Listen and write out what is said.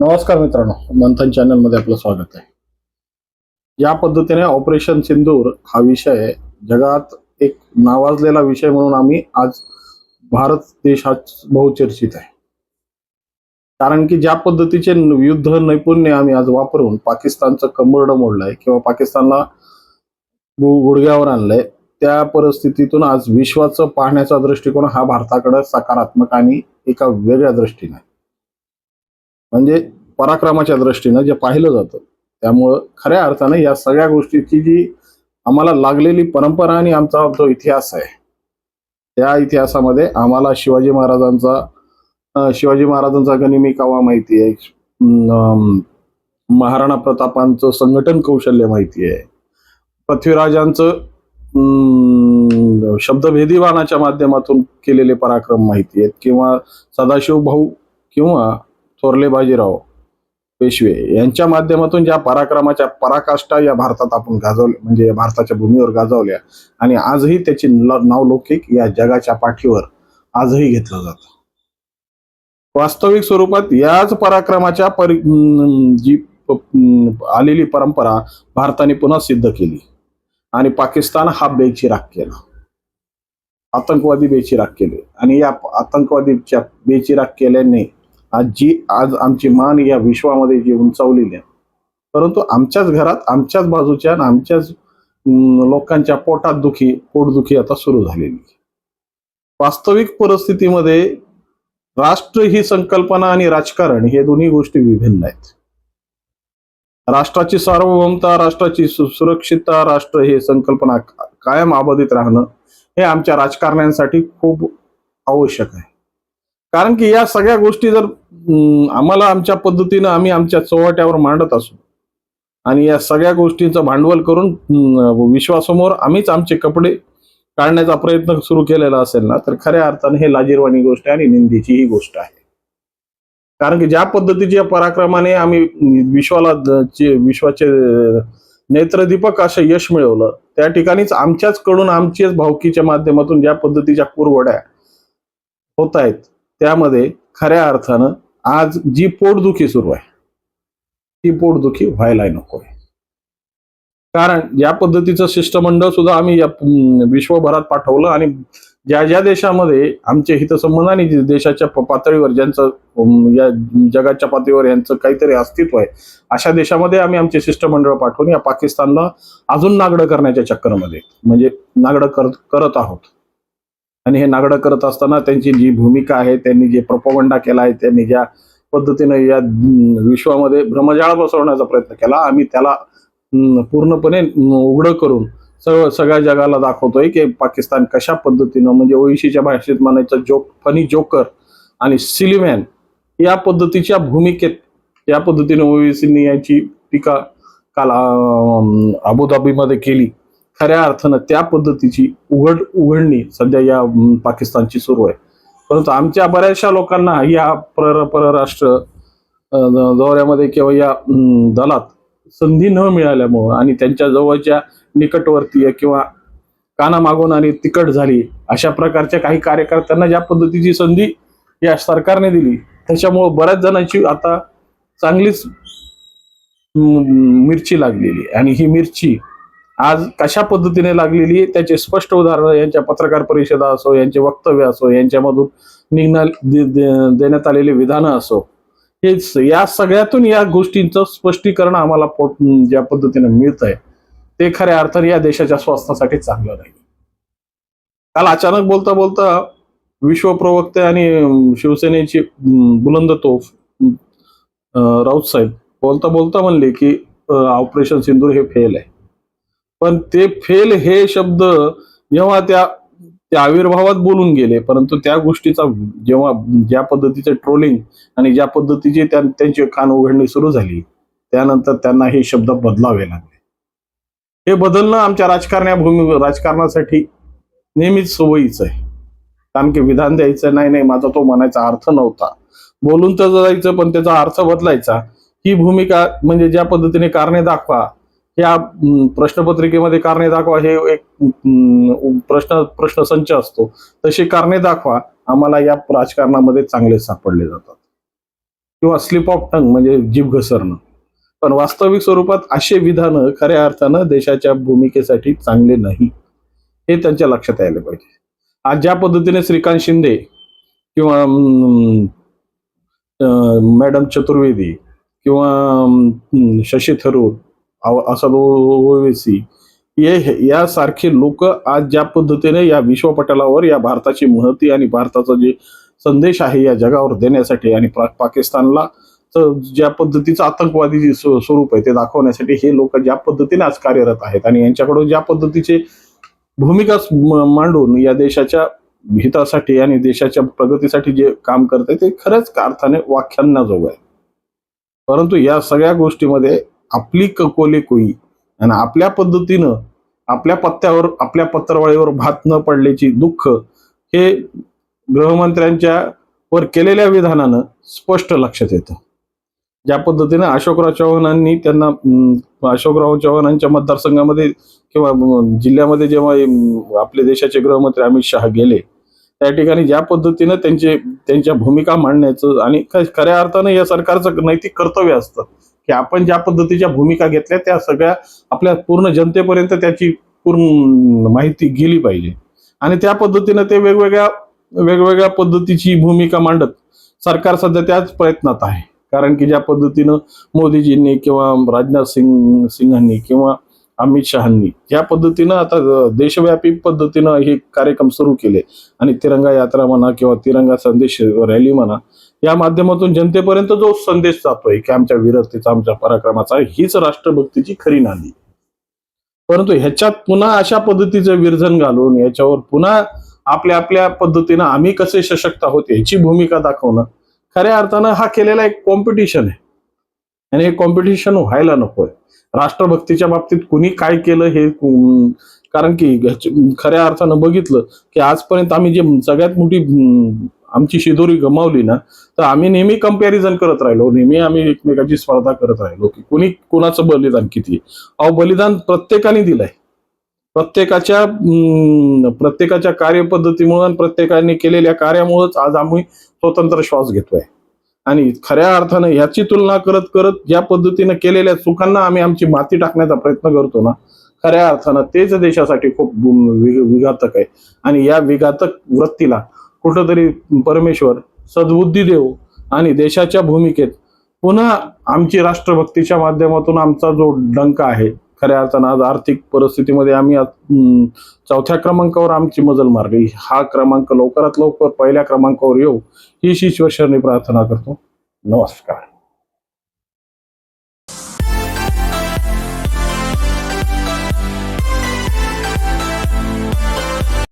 नमस्कार मित्रांनो मंथन चॅनलमध्ये आपलं स्वागत आहे. या पद्धतीने ऑपरेशन सिंदूर हा विषय जगात एक नावाजलेला विषय म्हणून आम्ही आज भारत देश हा बहुचर्चित आहे. कारण की ज्या पद्धतीचे युद्ध नैपुण्य आम्ही आज वापरून पाकिस्तानचं कंबरड मोडलंय किंवा पाकिस्तानला गुडघ्यावर आणलंय त्या परिस्थितीतून आज विश्वाचं पाहण्याचा दृष्टिकोन हा भारताकडे सकारात्मक आणि एका वेगळ्या दृष्टीने आहे. म्हणजे पराक्रमाच्या दृष्टीनं जे पाहिलं जातं त्यामुळं खऱ्या अर्थानं या सगळ्या गोष्टीची जी आम्हाला लागलेली परंपरा आणि आमचा जो इतिहास आहे त्या इतिहासामध्ये आम्हाला शिवाजी महाराजांचा शिवाजी महाराजांचा गनिमी कावा माहिती आहे महाराणा प्रतापांचं संघटन कौशल्य माहिती आहे पृथ्वीराजांचं शब्दभेदी बाणाच्या माध्यमातून केलेले पराक्रम माहिती आहेत किंवा सदाशिव भाऊ किंवा थोरले बाजीराव पेशवे यांच्या माध्यमातून ज्या पराक्रमाच्या पराकाष्ठा या भारतात आपण गाजवल्या म्हणजे भारताच्या भूमीवर गाजवल्या आणि आजही त्याची नावलौकिक या जगाच्या पाठीवर आजही घेतलं जातं. वास्तविक स्वरूपात याच पराक्रमाच्या परि जी आलेली परंपरा भारताने पुन्हा सिद्ध केली आणि पाकिस्तान हा बेचिराग केला. आतंकवादी बेचिराग केले आणि या आतंकवादीच्या बेचिराग केल्याने आज जी आज आमची मान या विश्वामध्ये जी उंचावलेली आहे परंतु आमच्याच घरात आमच्याच बाजूच्या आणि आमच्याच लोकांच्या पोटात दुखी पोटदुखी आता सुरू झालेली वास्तविक परिस्थितीमध्ये राष्ट्र ही संकल्पना आणि राजकारण हे दोन्ही गोष्टी विभिन्न आहेत. राष्ट्राची सार्वभौमता राष्ट्राची सु- सुरक्षितता राष्ट्र हे संकल्पना कायम अबाधित राहणं हे आमच्या राजकारण्यांसाठी खूप आवश्यक आहे. कारण की या सगळ्या गोष्टी जर आम्हाला आमच्या पद्धतीनं आम्ही आमच्या चौवट्यावर मांडत असू. आणि या सगळ्या गोष्टींचं भांडवल करून विश्वासमोर आम्हीच आमचे कपडे काढण्याचा प्रयत्न सुरू केलेला असेल ना तर खऱ्या अर्थाने हे लाजीरवाणी गोष्ट आहे आणि निंदीची ही गोष्ट आहे. कारण की ज्या पद्धतीच्या पराक्रमाने आम्ही विश्वाला चे- विश्वाचे नेत्रदीपक असं यश मिळवलं त्या ठिकाणीच आमच्याच कडून आमच्याच भावकीच्या माध्यमातून ज्या पद्धतीच्या कुरवड्या होत आहेत त्यामध्ये खऱ्या अर्थानं आज जी पोटदुखी सुरू आहे ती पोटदुखी व्हायला नको आहे. कारण या पद्धतीचं शिष्टमंडळ सुद्धा आम्ही या विश्वभरात पाठवलं आणि ज्या ज्या देशामध्ये आमचे हितसंबंध आणि देशाच्या पातळीवर ज्यांचं या जगाच्या पातळीवर यांचं काहीतरी अस्तित्व आहे अशा देशामध्ये आम्ही आमचे शिष्टमंडळ पाठवून या पाकिस्तानला अजून नागडं करण्याच्या चक्करमध्ये म्हणजे नागडं करत करत आहोत. आणि हे नागडं करत असताना त्यांची जी भूमिका आहे त्यांनी जे प्रपोगंडा केला आहे त्यांनी ज्या पद्धतीनं या विश्वामध्ये भ्रमजाळ बसवण्याचा प्रयत्न केला आम्ही त्याला पूर्णपणे उघडं करून सगळं सगळ्या जगाला दाखवतोय की पाकिस्तान कशा पद्धतीनं म्हणजे ओईशीच्या भाषेत म्हणायचं जोक फनी जोकर आणि सिलिमॅन या पद्धतीच्या भूमिकेत या पद्धतीने ओईसीने याची टीका काल अबुधाबीमध्ये केली. खऱ्या अर्थानं त्या पद्धतीची उघड उघडणी सध्या या पाकिस्तानची सुरू आहे परंतु आमच्या बऱ्याचशा लोकांना या पर परराष्ट्र दौऱ्यामध्ये किंवा या दलात संधी न मिळाल्यामुळं आणि त्यांच्या जवळच्या निकटवर्तीय किंवा कानामागून आणि तिकट झाली अशा प्रकारच्या काही कार्यकर्त्यांना ज्या पद्धतीची संधी या सरकारने दिली त्याच्यामुळं बऱ्याच जणांची आता चांगलीच मिरची लागलेली आहे. आणि ही मिरची आज कशा पद्धतीने लागलेली आहे त्याचे स्पष्ट उदाहरण यांच्या पत्रकार परिषदा असो यांचे वक्तव्य असो यांच्यामधून निघणार देण्यात आलेली विधानं असो हे या सगळ्यातून या गोष्टींचं स्पष्टीकरण आम्हाला पोट ज्या पद्धतीने मिळत आहे ते खऱ्या अर्थाने या देशाच्या स्वास्थ्यासाठी चांगलं नाही. काल अचानक बोलता बोलता विश्व प्रवक्ते आणि शिवसेनेची बुलंद तोफ राऊत साहेब बोलता बोलता म्हणले की ऑपरेशन सिंदूर हे फेल आहे. पण ते फेल हे शब्द जेव्हा त्या त्या आविर्भावात बोलून गेले परंतु त्या गोष्टीचा जेव्हा ज्या पद्धतीचे ट्रोलिंग आणि ज्या पद्धतीचे त्यांची कान उघडणी सुरू झाली त्यानंतर त्यांना हे शब्द बदलावे लागले. हे बदलणं आमच्या राजकारण्या भूमी राजकारणासाठी नेहमीच सोयीचं आहे. कारण की विधान द्यायचं नाही नाही माझा तो म्हणायचा अर्थ नव्हता. बोलून तर जायचं पण त्याचा अर्थ बदलायचा. ही भूमिका म्हणजे ज्या पद्धतीने कारणे दाखवा या प्रश्नपत्रिकेमध्ये कारणे दाखवा हे एक प्रश्न प्रश्न प्रश्नसंच असतो. तशी कारणे दाखवा आम्हाला या राजकारणामध्ये चांगले सापडले जातात. किंवा स्लिप ऑफ टंग म्हणजे जीभ घसरणं. पण वास्तविक स्वरूपात असे विधानं खऱ्या अर्थानं देशाच्या भूमिकेसाठी चांगले नाही. हे त्यांच्या लक्षात यायला पाहिजे. आज ज्या पद्धतीने श्रीकांत शिंदे किंवा मॅडम चतुर्वेदी किंवा शशी थरूर असद ओ- ओवेसी हे यासारखे लोक आज ज्या पद्धतीने या विश्वपटलावर या भारताची महती आणि भारताचा जे संदेश आहे या जगावर देण्यासाठी आणि पाकिस्तानला तर ज्या पद्धतीचं आतंकवादी जे स्वरूप आहे ते दाखवण्यासाठी हे लोक ज्या पद्धतीने आज कार्यरत आहेत आणि यांच्याकडून ज्या पद्धतीचे भूमिका मांडून या देशाच्या हितासाठी आणि देशाच्या प्रगतीसाठी जे काम करते ते खरंच अर्थाने व्याख्यानाजोग आहे. परंतु या सगळ्या गोष्टीमध्ये आपली ककोले कोई आणि आपल्या पद्धतीनं आपल्या पत्त्यावर आपल्या पत्रवाळीवर भात न पडल्याची दुःख हे गृहमंत्र्यांच्या वर केलेल्या विधानानं स्पष्ट लक्षात येतं. ज्या पद्धतीने अशोकराव चव्हाणांनी त्यांना अशोकराव चव्हाणांच्या मतदारसंघामध्ये किंवा जिल्ह्यामध्ये जेव्हा आपल्या आपले देशाचे गृहमंत्री अमित शहा गेले त्या ठिकाणी ज्या पद्धतीनं त्यांचे त्यांच्या भूमिका मांडण्याचं आणि खऱ्या अर्थानं या सरकारचं नैतिक कर्तव्य असतं की आपण ज्या पद्धतीच्या भूमिका घेतल्या त्या सगळ्या आपल्या पूर्ण जनतेपर्यंत त्याची पूर्ण माहिती गेली पाहिजे. आणि त्या पद्धतीनं ते वेगवेगळ्या वेगवेगळ्या पद्धतीची भूमिका मांडत सरकार सध्या त्याच प्रयत्नात आहे. कारण की ज्या पद्धतीनं मोदीजींनी किंवा राजनाथ सिंग सिंहांनी किंवा अमित शहांनी. या पद्धतीनं आता देशव्यापी पद्धतीनं हे कार्यक्रम सुरू केले. आणि तिरंगा यात्रा म्हणा किंवा तिरंगा संदेश रॅली म्हणा या माध्यमातून जनतेपर्यंत जो संदेश जातोय की आमच्या वीरतेचा आमच्या पराक्रमाचा हीच राष्ट्रभक्तीची खरी नांदी. परंतु ह्याच्यात पुन्हा अशा पद्धतीचं विरजन घालून याच्यावर पुन्हा आपल्या आपल्या पद्धतीनं आम्ही कसे सशक्त आहोत याची भूमिका दाखवणं खऱ्या अर्थानं हा केलेला एक कॉम्पिटिशन आहे. आणि हे कॉम्पिटिशन व्हायला नकोय. राष्ट्रभक्तीच्या बाबतीत कुणी काय केलं हे कारण की खऱ्या अर्थानं बघितलं की आजपर्यंत आम्ही जे सगळ्यात मोठी आमची शिदोरी गमावली ना तर आम्ही नेहमी कंपॅरिझन करत राहिलो. नेहमी आम्ही एकमेकाची स्पर्धा करत राहिलो की कुणी कुणाचं बलिदान किती आहे. अहो बलिदान प्रत्येकाने दिलंय. प्रत्येकाच्या प्रत्येकाच्या कार्यपद्धतीमुळे आणि प्रत्येकाने केलेल्या कार्यामुळेच आज आम्ही स्वतंत्र श्वास घेतोय. आणि खऱ्या अर्थानं ह्याची तुलना करत करत ज्या पद्धतीनं केलेल्या चुकांना आम्ही आमची माती टाकण्याचा प्रयत्न करतो ना खऱ्या अर्थानं तेच देशासाठी खूप विघातक आहे. आणि या विघातक वृत्तीला कुठंतरी परमेश्वर सद्बुद्धी देव आणि देशाच्या भूमिकेत पुन्हा आमची राष्ट्रभक्तीच्या माध्यमातून आमचा जो डंका आहे खऱ्या अर्थानं आज आर्थिक परिस्थितीमध्ये आम्ही चौथ्या क्रमांकावर आमची मजल मारली. हा क्रमांक लवकरात लवकर पहिल्या क्रमांकावर येऊ. ही ईश्वरचरणी प्रार्थना करतो. नमस्कार.